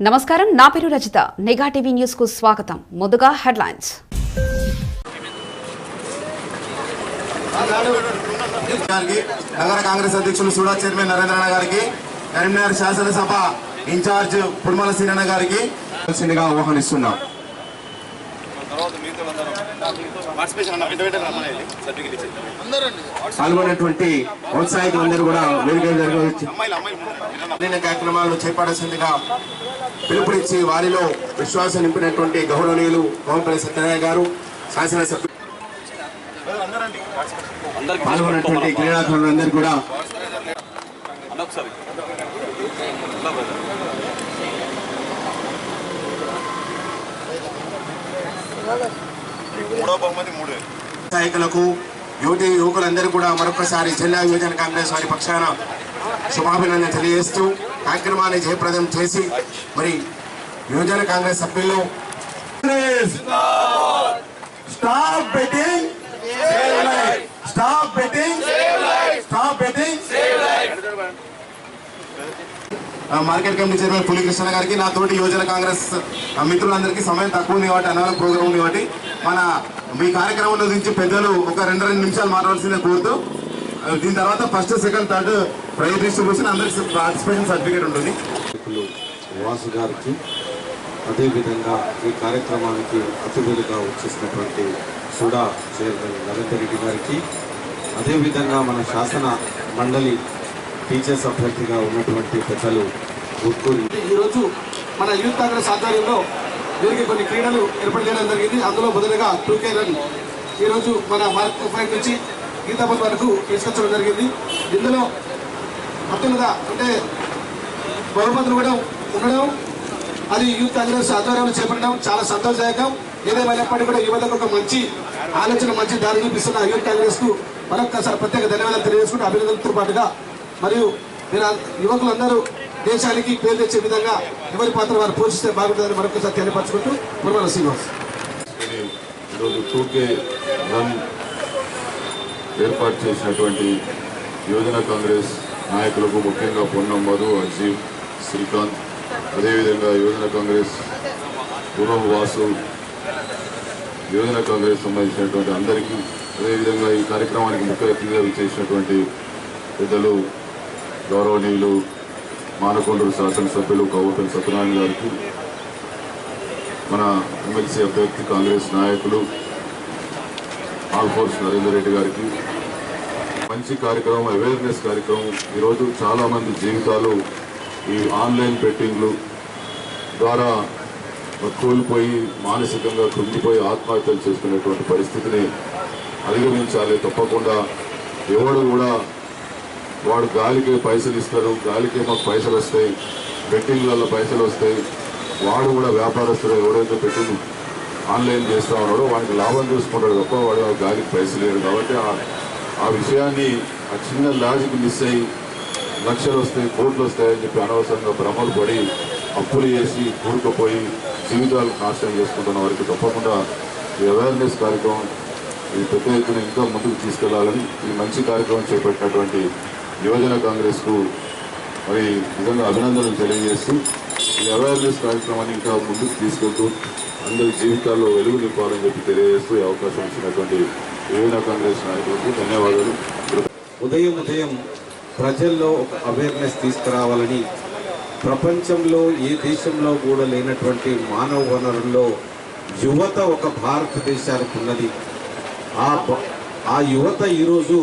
నమస్కారం నా పేరు రజిత. నిఘా టీవీ న్యూస్కు స్వాగతం. ముందుగా హెడ్లైన్స్. నగర కాంగ్రెస్ అధ్యక్షులు సూడా చైర్మన్ నరేంద్రన్న గారికి కరీంనగర్ శాసనసభ ఇన్ఛార్జ్ పుడుమల సీనన్న గారికి ఆహ్వానిస్తున్నాం. పాల్గొన్నటువంటి ఔత్సాహికులందరూ కూడా వేదిక జరగవచ్చు. అన్ని కార్యక్రమాలను చేపడాల్సిందిగా పిలుపునిచ్చి వారిలో విశ్వాసం నింపినటువంటి గౌరవనీయులు కోమపల్లి సత్యనారాయణ గారు శాసనసభ్యులు పాల్గొన్నటువంటి క్రీడాకారులందరూ కూడా నాయకులకు యువతి యువకులందరూ కూడా మరొకసారి జిల్లా యువజన కాంగ్రెస్ వారి పక్షాన శుభాభినందన తెలియజేస్తూ కార్యక్రమాన్ని జయప్రదం చేసి మరి యువజన కాంగ్రెస్ సభ్యులు stop betting! Stop betting! Stop betting! Market committee chairman Puli Krishna గారికి నా తోటి యువజన కాంగ్రెస్ ఆ, మిత్రులందరికీ సమయం తక్కువ ఉంది కాబట్టి అన్నవరం ప్రోగ్రామ్ ఉంది కాబట్టి మన మీ కార్యక్రమం నుంచి పెద్దలు ఒక రెండు రెండు నిమిషాలు మాట్లాడాల్సిందే కోరుతూ దీని తర్వాత first second third prize distribution అందరికి పార్టిసిపేషన్ సర్టిఫికేట్ ఉంటుంది. వాసు గారికి అదేవిధంగా ఈ కార్యక్రమానికి అతిథులుగా వచ్చేసినటువంటి సుడా చైర్మన్ నరేందర్ రెడ్డి గారికి అదేవిధంగా మన శాసన మండలి టీచర్స్ అభ్యర్థిగా ఉన్నటువంటి పెద్దలు గుర్తూరి ఈరోజు మన యూత్ కాంగ్రెస్ ఆధ్వర్యంలో దీనికి కొన్ని క్రీడలు ఏర్పాటు చేయడం జరిగింది. అందులో మొదలుగా టూకే రన్. ఈరోజు మన భారత్ ఫైవ్ నుంచి గీతాపతి వరకు తీసుకొచ్చడం జరిగింది. ఇందులో అత్యున్నత అంటే బహుమతులు కూడా ఉండడం అది యూత్ కాంగ్రెస్ ఆధ్వర్యంలో చేపట్టడం చాలా సంతోషదాయకం. ఏదేమైనప్పటికీ కూడా యువతకు ఒక మంచి ఆలోచన మంచి దారి చూపిస్తున్న యూత్ కాంగ్రెస్కు మరొక్కసారి ప్రత్యేక ధన్యవాదాలు తెలియజేసుకుంటూ అభినందనతో పాటుగా మరియు మీరు యువకులందరూ దేశానికి పేరు తెచ్చే విధంగా ఎవరి పాత్ర వారు పోషిస్తే బాగుంటుందని మరొకసారి తెలియపరచుకుంటూ పురమల శ్రీనివాస్. ఈరోజు టూకే రన్ ఏర్పాటు చేసినటువంటి యువజన కాంగ్రెస్ నాయకులకు ముఖ్యంగా పొన్నం మధు అజీవ్ శ్రీకాంత్. అదేవిధంగా యువజన కాంగ్రెస్ పూర్వం వాసు యువజన కాంగ్రెస్ సంబంధించినటువంటి అందరికీ అదేవిధంగా ఈ కార్యక్రమానికి ముఖ్య అతిథిగా చేసినటువంటి పెద్దలు గౌరవనీయులు మానకొండూరు శాసనసభ్యులు కౌపల్లి సత్యనారాయణ గారికి మన ఎమ్మెల్సీ అభ్యర్థి కాంగ్రెస్ నాయకులు ఆల్ఫోర్స్ నరేందర్ రెడ్డి గారికి మంచి కార్యక్రమం అవేర్నెస్ కార్యక్రమం. ఈరోజు చాలామంది జీవితాలు ఈ ఆన్లైన్ బెట్టింగ్లు ద్వారా కోల్పోయి మానసికంగా కృంగిపోయి ఆత్మహత్యలు చేసుకునేటువంటి పరిస్థితిని అధిగమించాలి. తప్పకుండా ఎవడు కూడా వాడు గాలికే పైసలు ఇస్తారు గాలికే మాకు పైసలు వస్తాయి బెట్టింగ్లలో పైసలు వస్తాయి. వాడు కూడా వ్యాపారస్తుడు ఎవరైతే బెట్టింగ్ ఆన్లైన్ చేస్తూ ఉన్నాడో వాడికి లాభం చూసుకుంటాడు తప్ప వాడు ఆ గాలికి పైసలు లేడు కాబట్టి ఆ- ఆ విషయాన్ని ఆ చిన్న లాజిక్ మిస్ అయ్యి లక్షలు వస్తాయి కోట్లు వస్తాయని చెప్పి అనవసరంగా భ్రమలు పడి అప్పులు చేసి కూరుకుపోయి జీవితాలు నాశనం చేసుకుంటున్న వారికి తప్పకుండా ఈ అవేర్నెస్ కార్యక్రమం ఈ పెద్ద ఎత్తున ఇంకా ముందుకు తీసుకెళ్ళాలని ఈ మంచి కార్యక్రమం చేపట్టినటువంటి యువజన కాంగ్రెస్కు మరి నిజంగా అభినందనలు తెలియజేస్తూ ఈ అవేర్నెస్ కార్యక్రమాన్ని ఇంకా ముందుకు తీసుకెళ్తూ అందరి జీవితాల్లో వెలుగు నింపాలని చెప్పి తెలియజేస్తూ ఈ అవకాశం ఇచ్చినటువంటి యువజన కాంగ్రెస్ నాయకులకు ధన్యవాదాలు. ఉదయం ఉదయం ప్రజల్లో ఒక అవేర్నెస్ తీసుకురావాలని ప్రపంచంలో ఏ దేశంలో కూడా లేనటువంటి మానవ వనరుల్లో యువత ఒక భారతదేశానికి ఉన్నది. ఆ ఆ యువత ఈరోజు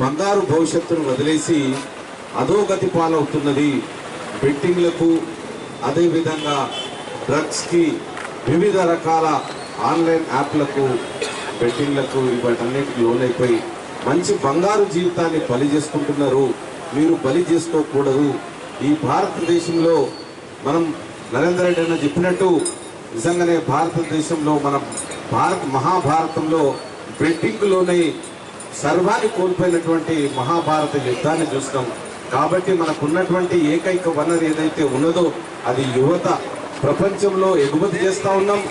బంగారు భవిష్యత్తును వదిలేసి అధోగతి పాలవుతున్నది బెట్టింగ్లకు అదేవిధంగా డ్రగ్స్కి వివిధ రకాల ఆన్లైన్ యాప్లకు బెట్టింగ్లకు వీటన్నిటికి లోనైపోయి మంచి బంగారు జీవితాన్ని బలి చేసుకుంటున్నారు. మీరు బలి చేసుకోకూడదు. ఈ భారతదేశంలో మనం నరేంద్ర రెడ్డి అన్న చెప్పినట్టు నిజంగానే భారతదేశంలో మన భారత్ మహాభారతంలో బెట్టింగ్లోనే సర్వాన్ని కోల్పోయినటువంటి మహాభారత యుద్ధాన్ని చూస్తాం. కాబట్టి మనకున్నటువంటి ఏకైక వనరు ఏదైతే ఉన్నదో అది యువత. ప్రపంచంలో ఎగుమతి చేస్తూ ఉన్నాం.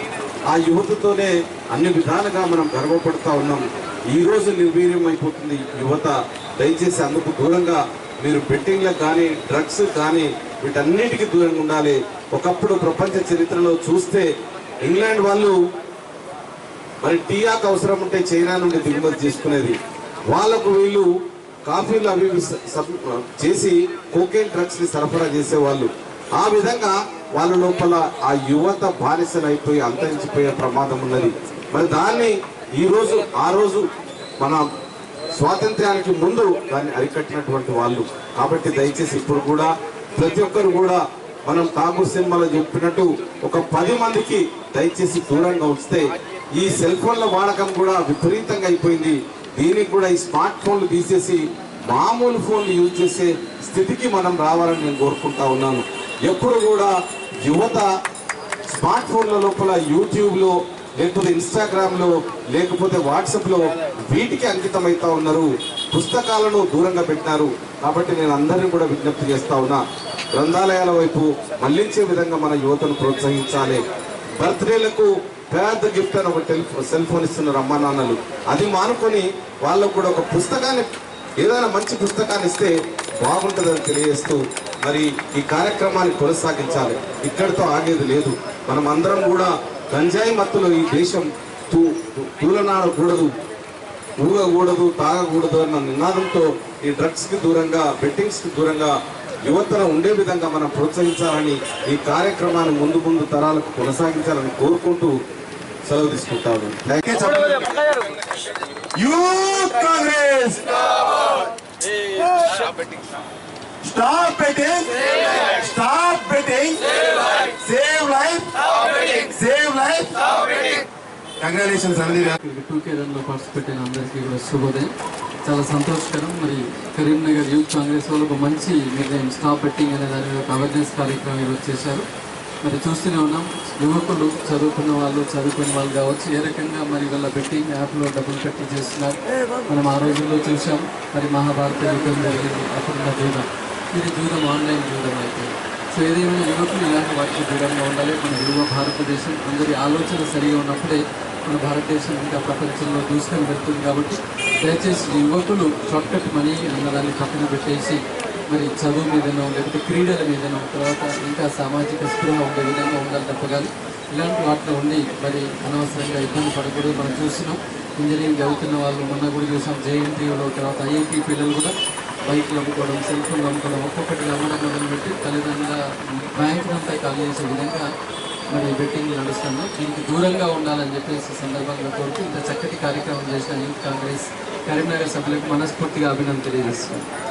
ఆ యువతతోనే అన్ని విధాలుగా మనం గర్వపడుతూ ఉన్నాం. ఈ రోజు నిర్వీర్యం అయిపోతుంది యువత. దయచేసి అందుకు దూరంగా మీరు బెట్టింగ్లకు కానీ డ్రగ్స్ కానీ వీటన్నిటికీ దూరంగా ఉండాలి. ఒకప్పుడు ప్రపంచ చరిత్రలో చూస్తే ఇంగ్లాండ్ వాళ్ళు మరి టీయాకు అవసరం ఉంటే చైనా నుండి దిగుమతి చేసుకునేది. వాళ్ళకు వీళ్ళు కాఫీలు అవి సబ్- చేసి కోకేన్ డ్రగ్స్ని సరఫరా చేసేవాళ్ళు. ఆ విధంగా వాళ్ళ లోపల ఆ యువత బానిసలైపోయి అయిపోయి అంతరించిపోయే ప్రమాదం ఉన్నది. మరి దాన్ని ఈ రోజు ఆ రోజు మన స్వాతంత్ర్యానికి ముందు దాన్ని అరికట్టినటువంటి వాళ్ళు. కాబట్టి దయచేసి ఇప్పుడు కూడా ప్రతి ఒక్కరు కూడా మనం ఠాగూర్ సినిమాలో చెప్పినట్టు ఒక పది మందికి దయచేసి దూరంగా ఉంచితే ఈ సెల్ ఫోన్ల వాడకం కూడా విపరీతంగా అయిపోయింది. దీనికి కూడా ఈ స్మార్ట్ ఫోన్లు తీసేసి మామూలు ఫోన్లు యూజ్ చేసే స్థితికి మనం రావాలని నేను కోరుకుంటా ఉన్నాను. ఎప్పుడు కూడా యువత స్మార్ట్ ఫోన్ల లోపల యూట్యూబ్లో లేకపోతే ఇన్స్టాగ్రామ్లో లేకపోతే వాట్సాప్లో వీటికి అంకితం అవుతా ఉన్నారు. పుస్తకాలను దూరంగా పెట్టినారు. కాబట్టి నేను అందరినీ కూడా విజ్ఞప్తి చేస్తా ఉన్నా. గ్రంథాలయాల వైపు మళ్ళించే విధంగా మన యువతను ప్రోత్సహించాలి. బర్త్డేలకు పెద్ద గిఫ్ట్ అని ఒక టెలిఫోన్ సెల్ ఫోన్ ఇస్తున్నారు అమ్మా నాన్నలు. అది మానుకొని వాళ్ళకు కూడా ఒక పుస్తకాన్ని ఏదైనా మంచి పుస్తకాన్ని ఇస్తే బాగుంటుందని తెలియజేస్తూ మరి ఈ కార్యక్రమాన్ని కొనసాగించాలి. ఇక్కడితో ఆగేది లేదు. మనం అందరం కూడా గంజాయి మత్తులో ఈ దేశం తూ తూలనాడకూడదు ఊగకూడదు తాగకూడదు అన్న నినాదంతో ఈ డ్రగ్స్కి దూరంగా బెట్టింగ్స్కి దూరంగా యువతను ఉండే విధంగా మనం ప్రోత్సహించాలని ఈ కార్యక్రమాన్ని ముందు ముందు తరాలకు కొనసాగించాలని కోరుకుంటూ సెలవు తీసుకుంటాను youth Congress stop betting stop betting save life save life congratulations గారు టూ కే రన్లో పార్టిసిపేట్ అయిన అందరికీ కూడా శుభోదయం. చాలా సంతోషకరం. మరి కరీంనగర్ యూత్ కాంగ్రెస్ వాళ్ళు ఒక మంచి నిర్ణయం స్టాప్ బెట్టింగ్ అనే దాని మీద ఒక అవేర్నెస్ కార్యక్రమం ఈరోజు చేశారు. మరి చూస్తూనే ఉన్నాం. యువకులు చదువుకున్న వాళ్ళు చదువుకున్న వాళ్ళు కావచ్చు ఏ రకంగా మరి వాళ్ళ బెట్టింగ్ యాప్లో డబ్బులు పెట్టి చేస్తున్నారు. మనం ఆ రోజుల్లో చూసాం మరి మహాభారత యుద్ధం జరిగింది. అప్పుడున్న జూదం. ఇది జూదం ఆన్లైన్ జూదం అయితే. సో ఏదేమైనా యువకులు ఇలాంటి వాటికి దూరంగా ఉండాలి. మన యువ భారతదేశం అందరి ఆలోచన సరిగా ఉన్నప్పుడే మన భారతదేశం ఇంకా ప్రపంచంలో దూసుకొని పెడుతుంది కాబట్టి దయచేసి యువకులు షార్ట్కట్ మనీ అన్నదాన్ని పక్కన పెట్టేసి మరి చదువు మీదనో లేకపోతే క్రీడల మీదనో తర్వాత ఇంకా సామాజిక స్పృహ ఉండే విధంగా ఉండాలి తప్ప ఇలాంటి వాటిలో ఉండి మరి అనవసరంగా ఇబ్బంది పడకూడదు. మనం చూసినాం ఇంజనీరింగ్ చదువుతున్న వాళ్ళు మొన్న కూడా చూసాం జేఎన్టీయూలో తర్వాత ఐఐటి పిల్లలు కూడా బైక్లు అమ్ముకోవడం సెల్ ఫోన్లు అమ్ముకోవడం ఒక్కొక్కటి అమ్మడం మొదలుపెట్టి తల్లిదండ్రుల బ్యాంక్ అంతా ఖాళీ చేసే విధంగా మరి బెట్టింగ్ నడుస్తున్నాం దీనికి దూరంగా ఉండాలని చెప్పేసి సందర్భంగా కోరుతూ ఇంత చక్కటి కార్యక్రమం చేసిన యూత్ కాంగ్రెస్ కరీంనగర్ సభ్యులకు మనస్ఫూర్తిగా అభినందన తెలియజేస్తున్నాం